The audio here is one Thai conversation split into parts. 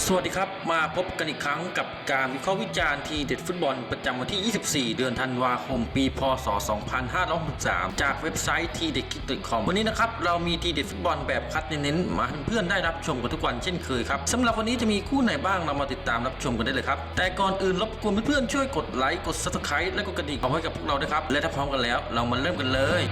สวัสดีครับ มาพบกันอีกครั้งกับการวิเคราะห์วิจารณ์ทีเด็ดฟุตบอลประจำวันที่ 24 เดือนธันวาคม ปี พศ 2563 จากเว็บไซต์ทีเด็ดคิด .com วันนี้นะครับ เรามีทีเด็ดฟุตบอลแบบคัดเน้นๆมาให้เพื่อนได้รับชมกันทุกวันเช่นเคยครับสำหรับวันนี้จะมีคู่ไหนบ้างเรามาติดตามรับชมกันได้เลยครับ แต่ก่อนอื่นรบกวนเพื่อนๆช่วยกดไลค์กด subscribe และกดกระดิ่งเอาไว้กับพวกเราด้วยครับและถ้าพร้อมกันแล้วเรามาเริ่มกันเลย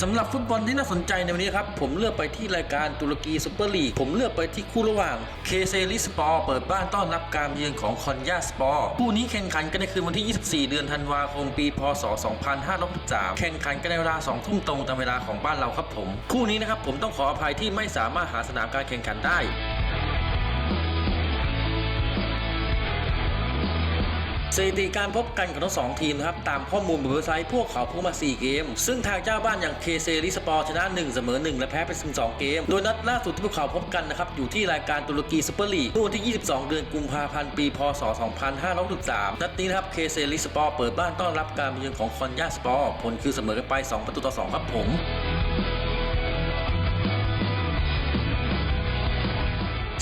สำหรับฟุตบอลที่น่าสนใจในวันนี้ครับ ผมเลือกไปที่รายการตุรกีซุปเปอร์ลีก ผมเลือกไปที่คู่ระหว่างเคเซลิสปอร์เปิดบ้านต้อนรับการเยือนของคอนยาสปอร์คู่นี้แข่งขันกันในคืนวันที่ 24 เดือนธันวาคมปี พศ 2563 แข่งขันกันในเวลา 2 ทุ่มตรงตามเวลาของบ้านเราครับผม คู่นี้นะครับผมต้องขออภัยที่ไม่สามารถหาสนามการแข่งขันได้ สถิติการพบกันของทั้งสองทีมนะครับตามข้อมูลบนเว็บไซต์พวกเขาพบมา 4 เกม ซึ่งทางเจ้าบ้านอย่างเคเซลิสปอร์ชนะ 1 เสมอ 1 และแพ้ไป12 เกม โดยนัดล่าสุดที่พวกเขาพบกันนะครับอยู่ที่รายการตุรกีซุปเปอร์ลีกเมื่อวันที่ 22 เดือนกุมภาพันธ์ปี พศ 2563 นัดนี้นะครับเคเซลิสปอร์เปิดบ้านต้อนรับการมาเยือนของคอนยาสปอร์ผลคือเสมอกันไป 2 ประตูต่อ 2 ครับผม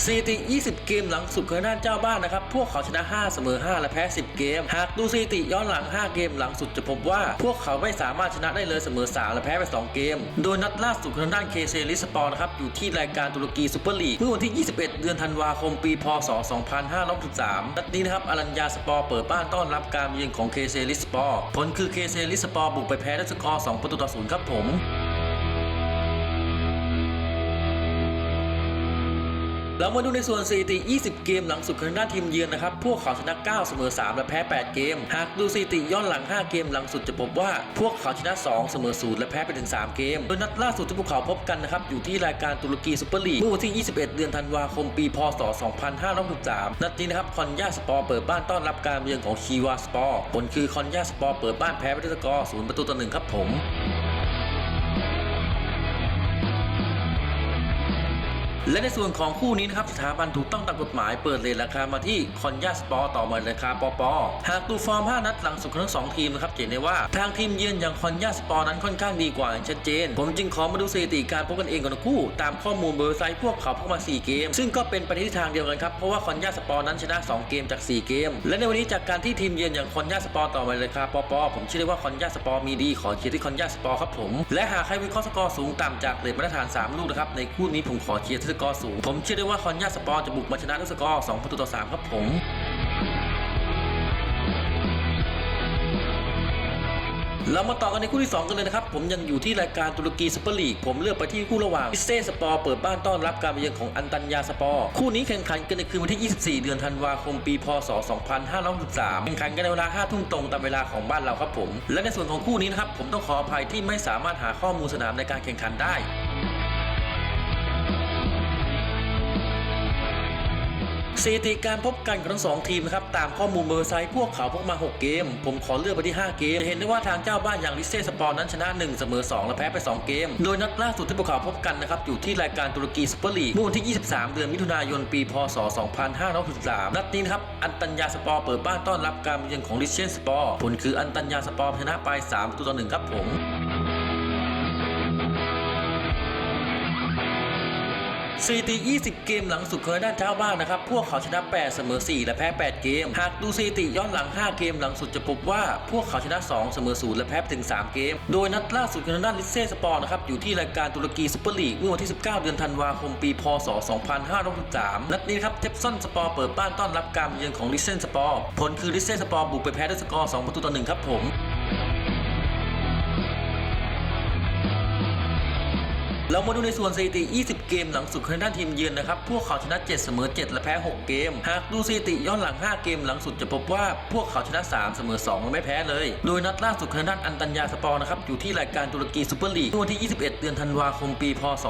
สถิติ 20 เกมหลังสุดของด้านเจ้าบ้านนะครับ พวกเขาชนะ 5 เสมอ 5 และแพ้ 10 เกม หากดูสถิติย้อนหลัง 5 เกมหลังสุดจะพบว่า พวกเขาไม่สามารถชนะได้เลยเสมอ 3 และแพ้ไป 2 เกม โดยนัดล่าสุดของด้านเคเซลิสปอร์นะครับ อยู่ที่รายการตุรกีซูเปอร์ลีกเมื่อวันที่ 21 เดือนธันวาคมปี พศ 2563นัดนี้นะครับอรัญญาสปอร์เปิดบ้านต้อนรับการเยือนของเคเซลิสปอร์ผลคือเคเซลิสปอร์บุกไปแพ้ด้วยสกอร์ 2 ประตูต่อ 0 ครับผม เรามาดูในส่วนสถิติ 20 เกมหลังสุดของทางด้านทีมเยือนนะครับ พวกเขาชนะ 9 เสมอ 3 และแพ้ 8 เกม หากดูสถิติย้อนหลัง 5 เกมหลังสุดจะพบว่า พวกเขาชนะ 2 เสมอ 0 และแพ้ไปถึง 3 เกม โดยนัดล่าสุดที่พวกเขาพบกันนะครับอยู่ที่รายการตุรกีซุปเปอร์ลีกเมื่อวันที่ 21 เดือนธันวาคมปี พศ 2563 นัดนี้นะครับคอนยาสปอร์เปิดบ้านต้อนรับการเยือนของชีวาสปอร์ผลคือคอนยาสปอร์เปิดบ้านแพ้ไปด้วยสกอร์0ประตูต่อ1ครับผม และในส่วนของคู่นี้นะครับสถาบันถูกต้องตามกฎหมายเปิดเลทราคามาที่คอนยาสปอร์ต่อมาราคาปอปอหากดูฟอร์ม 5 นัดหลังสุดของทั้งสองทีมนะครับเห็นได้ว่าทางทีมเยือนอย่างคอนยาสปอร์นั้นค่อนข้างดีกว่าอย่างชัดเจน ผมจึงขอมาดูสถิติการพบกันเองของทั้งคู่ ตามข้อมูลบนเว็บไซต์พวกเขาพบมา 4 เกม ซึ่งก็เป็นไปในทิศทางเดียวกันครับเพราะว่าคอนยาสปอร์นั้นชนะ 2 เกมจาก 4 เกม และในวันนี้จากการที่ทีมเยือนอย่างคอนยาสปอร์ต่อมาราคาปอปอผมเชื่อได้ว่าคอนยาสปอร์มีดีขอเชียร์ที่คอนยาสปอร์ครับผมและหากใครวิเคราะห์สกอร์สูงต่ำจากเรทมาตรฐานสามลูกนะครับในคู่นี้ผมขอเชียร์สกอร์สูง ผมเชื่อได้ว่าคอนยาสปอร์จะบุกมาชนะด้วยสกอร์2ประตูต่อ3ครับผมเรามาต่อกันในคู่ที่ 2 กันเลยนะครับ ผมยังอยู่ที่รายการตุรกีซุปเปอร์ลีก ผมเลือกไปที่คู่ระหว่างพิเซสปอร์เปิดบ้านต้อนรับการมาเยือนของอันตันยาสปอร์ คู่นี้แข่งขันกันในคืนวันที่ 24 เดือนธันวาคมปีพศ 2563 แข่งขันกันในเวลา 5 ทุ่มตรงตามเวลาของบ้านเราครับผม และในส่วนของคู่นี้นะครับผมต้องขออภัยที่ไม่สามารถหาข้อมูลสนามในการแข่งขันได้ สถิติการพบกันของทั้งสองทีมนะครับตามข้อมูลบนเว็บไซต์พวกเขาพบมา 6 เกม ผมขอเลือกไปที่ 5 เกมจะเห็นได้ว่าทางเจ้าบ้านอย่างลิเซ่สปอร์นั้นชนะ 1 เสมอ 2 และแพ้ไป 2 เกม โดยนัดล่าสุดที่พวกเขาพบกันนะครับอยู่ที่รายการตุรกีซุปเปอร์ลีกเมื่อวันที่ 23 เดือนมิถุนายนปี พศ 2563 นัดนี้นะครับอันตัญญาสปอร์เปิดบ้านต้อนรับการมาเยือนของลิเซ่สปอร์ผลคืออันตัญญาสปอร์ชนะไป3ประตูต่อ1ครับผม สถิติ 20 เกมหลังสุดของด้านเจ้าบ้านนะครับ พวกเขาชนะ 8 เสมอ 4 และแพ้ 8 เกม หากดูสถิติย้อนหลัง 5 เกมหลังสุดจะพบว่าพวกเขาชนะ 2 เสมอ 0 และแพ้ถึง 3 เกม โดยนัดล่าสุดของด้านลิเซ่สปอร์นะครับ อยู่ที่รายการตุรกีซุปเปอร์ลีกเมื่อวันที่ 19 เดือนธันวาคมปี พศ 2563 นัดนี้ครับเทปซอนสปอร์เปิดบ้านต้อนรับการเยือนของลิเซ่สปอร์ผลคือลิเซ่สปอร์บุกไปแพ้ด้วยสกอร์ 2 ประตูต่อ 1 ครับผม เรามาดูในส่วนสถิติ 20 เกมหลังสุดของด้านทีมเยือนนะครับ พวกเขาชนะ 7 เสมอ 7 และแพ้ 6 เกม หากดูสถิติย้อนหลัง 5 เกมหลังสุดจะพบว่าพวกเขาชนะ 3 เสมอ 2 และไม่แพ้เลย โดยนัดล่าสุดของด้านอันตัญญาสปอร์นะครับ อยู่ที่รายการตุรกีซูเปอร์ลีกเมื่อวันที่ 21 เดือนธันวาคมปี พศ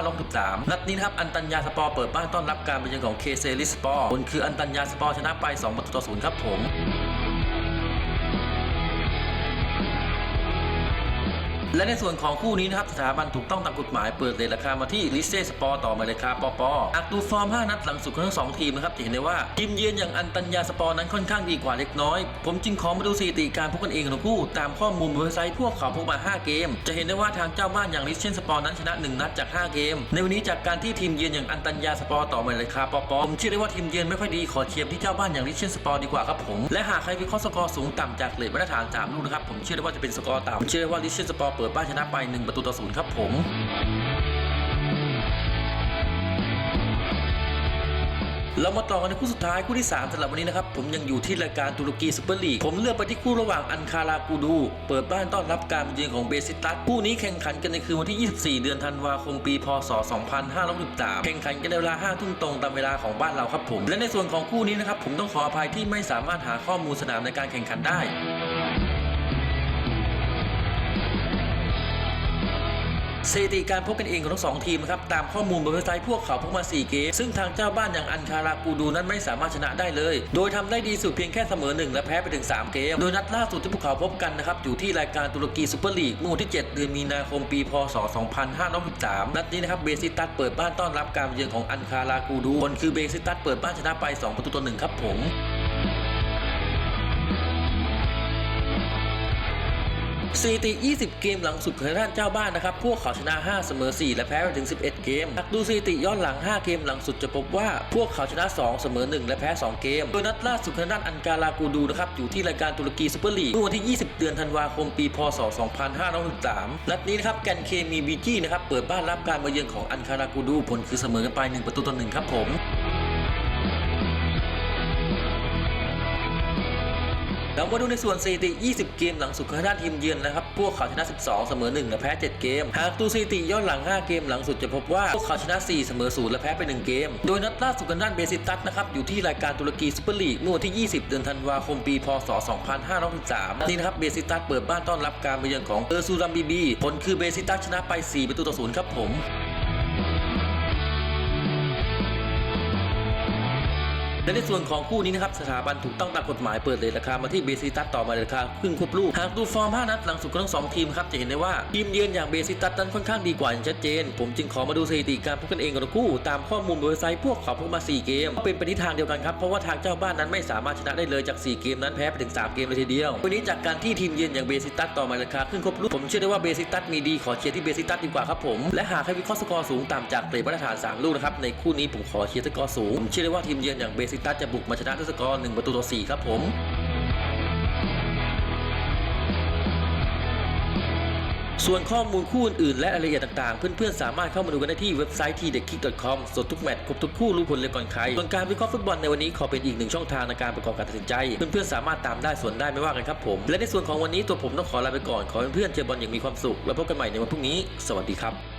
2563 นัดนี้นะครับอันตัญญาสปอร์เปิดบ้านต้อนรับการไปเยือนของเคเซลิสปอร์ผลคืออันตัญญาสปอร์ชนะไป 2 ประตูต่อ0ครับผม และในส่วนของคู่นี้นะครับสถาบันถูกต้องตามกฎหมายเปิดเลทราคามาที่ลิเซ่สปอร์ต่อมาเลยครับปอปอหากดูฟอร์ม 5 นัดหลังสุดของทั้งสองทีมนะครับจะเห็นได้ว่าทีมเยือนอย่างอันตัญญาสปอร์นั้นค่อนข้างดีกว่าเล็กน้อย ผมจึงขอมาดูสถิติการพบกันเองของคู่ตามข้อมูลเว็บไซต์พวกเขาพบมา 5 เกม จะเห็นได้ว่าทางเจ้าบ้านอย่างลิเซ่สปอร์นั้นชนะ 1 นัดจาก 5 เกม ในวันนี้จากการที่ทีมเยือนอย่างอันตัญญาสปอร์ต่อมาเลยครับปอปอผมเชื่อได้ว่าทีมเยือนไม่ค่อยดีขอเชียร์ที่เจ้าบ้านอย่างลิเซ่สปอร์ดีกว่าครับผมและหากใครวิเคราะห์สกอร์สูงต่ำจากเลทมาตรฐานสามลูกนะครับผมเชื่อได้ว่าจะเป็นสกอร์ต่ำผมเชื่อว่าลิเซ่สปอร์เปิดดบ้านชนะไปหนึ่งประตูต่อศูนย์ครับผมเรามาต่อกันในคู่สุดท้ายคู่ที่ 3สำหรับวันนี้นะครับ ผมยังอยู่ที่รายการตุรกีซูเปอร์ลีกผมเลือกไปที่คู่ระหว่างอันคารากูดู เปิดบ้านต้อนรับการมาเยือนของเบซิตัสคู่นี้แข่งขันกันในคืนวันที่ 24 เดือนธันวาคมปีพศ 2563 แข่งขันกันในเวลา 5 ทุ่มตรงตามเวลาของบ้านเราครับผม และในส่วนของคู่นี้นะครับผมต้องขออภัยที่ไม่สามารถหาข้อมูลสนามในการแข่งขันได้ สถิติการพบกันเองของทั้งสองทีมครับตามข้อมูลบนเว็บไซต์พวกเขาพบมา 4 เกม ซึ่งทางเจ้าบ้านอย่างอันคารากูดูนั้นไม่สามารถชนะได้เลย โดยทำได้ดีสุดเพียงแค่เสมอ 1 และแพ้ไปถึง 3 เกม โดยนัดล่าสุดที่พวกเขาพบกันนะครับอยู่ที่รายการตุรกีซูเปอร์ลีกเมื่อวันที่ 7 เดือนมีนาคมปี พศ 2563 นัดนี้นะครับเบซิตัสเปิดบ้านต้อนรับการเยือนของอันคารากูดูผลคือเบซิตัสเปิดบ้านชนะไป 2 ประตูต่อ1ครับผม สถิติ 20 เกมหลังสุดของด้านเจ้าบ้านนะครับ พวกเขาชนะ 5 เสมอ 4 และแพ้ไปถึง 11 เกม หากดูสถิติย้อนหลัง 5 เกมหลังสุดจะพบว่าพวกเขาชนะ 2 เสมอ 1 และแพ้ 2 เกม โดยนัดล่าสุดของด้านอันการากูดูนะครับ อยู่ที่รายการตุรกีซูเปอร์ลีกเมื่อวันที่ 20 เดือนธันวาคม ปี พศ 2563 นัดนี้นะครับแกนเคมีบีจี้นะครับ เปิดบ้านรับการมาเยือนของอันคารากูดู ผลคือเสมอกันไป 1 ประตูต่อ1ครับผม เรามาดูในส่วนสถิติ 20 เกมหลังสุดของทางด้านทีมเยือนนะครับ พวกเขาชนะ 12 เสมอ 1 และแพ้ 7 เกม หากดูสถิติย้อนหลัง 5 เกมหลังสุดจะพบว่า พวกเขาชนะ 4 เสมอ 0 และแพ้ไป 1 เกม โดยนัดล่าสุดกันด้านเบซิตัสนะครับ อยู่ที่รายการตุรกีซูเปอร์ลีกเมื่อวันที่ 20 เดือนธันวาคมปี พศ 2563นี่นะครับ เบซิตัสเปิดบ้านต้อนรับการมาเยือนของเออร์ซูรัมบีบี ผลคือเบซิตัสชนะไป 4 ประตูต่อ 0 ครับผม และในส่วนของคู่นี้นะครับสถาบันถูกต้องตามกฎหมายเปิดเลยราคามาที่เบซิตัสต่อมาเลยราคาครึ่งควบลูกหากดูฟอร์ม5นัดหลังสุดของทั้งสองทีมครับจะเห็นได้ว่าทีมเยือนอย่างเบซิตัสนั้นค่อนข้างดีกว่าอย่างชัดเจน ผมจึงขอมาดูสถิติการพบกันเองของทั้งคู่ตามข้อมูลเว็บไซต์พวกเขาพบมา 4 เกมก็เป็นไปในทางเดียวกันครับเพราะว่าทางเจ้าบ้านนั้นไม่สามารถชนะได้เลยจาก 4 เกมนั้นแพ้ไปถึง 3 เกมเลยทีเดียววันนี้จากการที่ทีมเยือนอย่างเบซิตัสต่อมาราคาครึ่งควบลูกผมเชื่อได้ว่าเบซิตัสมีดีขอเชียร์ที่เบซิตัสดีกว่าครับผมและหากให้วิเคราะห์สกอร์สูงต่ำจากเกรดมาตรฐานสามลูกนะครับในคู่นี้ผมขอเชียร์สกอร์สูงผมเชื่อได้ว่าทีมเยือนอย่างเบซิตัสจะบุกมาชนะด้วยสกอร์1ประตูต่อ4ครับผมส่วนข้อมูลคู่อื่นๆและรายละเอียดต่างๆ เพื่อนๆ สามารถเข้ามาดูกันได้ที่เว็บไซต์ t d e k i c c o m สดทุกแมตช์ครบทุกคู่รู้ผลเลยก่อนใคร ส่วนการวิเคราะห์ฟุตบอลในวันนี้ขอเป็นอีกหนึ่งช่องทางในการประกอบการตัดสินใจ เพื่อนๆ สามารถตามได้ส่วนได้ไม่ว่ากันครับผม และในส่วนของวันนี้ตัวผมต้องขอลาไปก่อน ขอเพื่อนๆเจอบอลอย่างมีความสุข แล้วพบกันใหม่ในวันพรุ่งนี้ สวัสดีครับ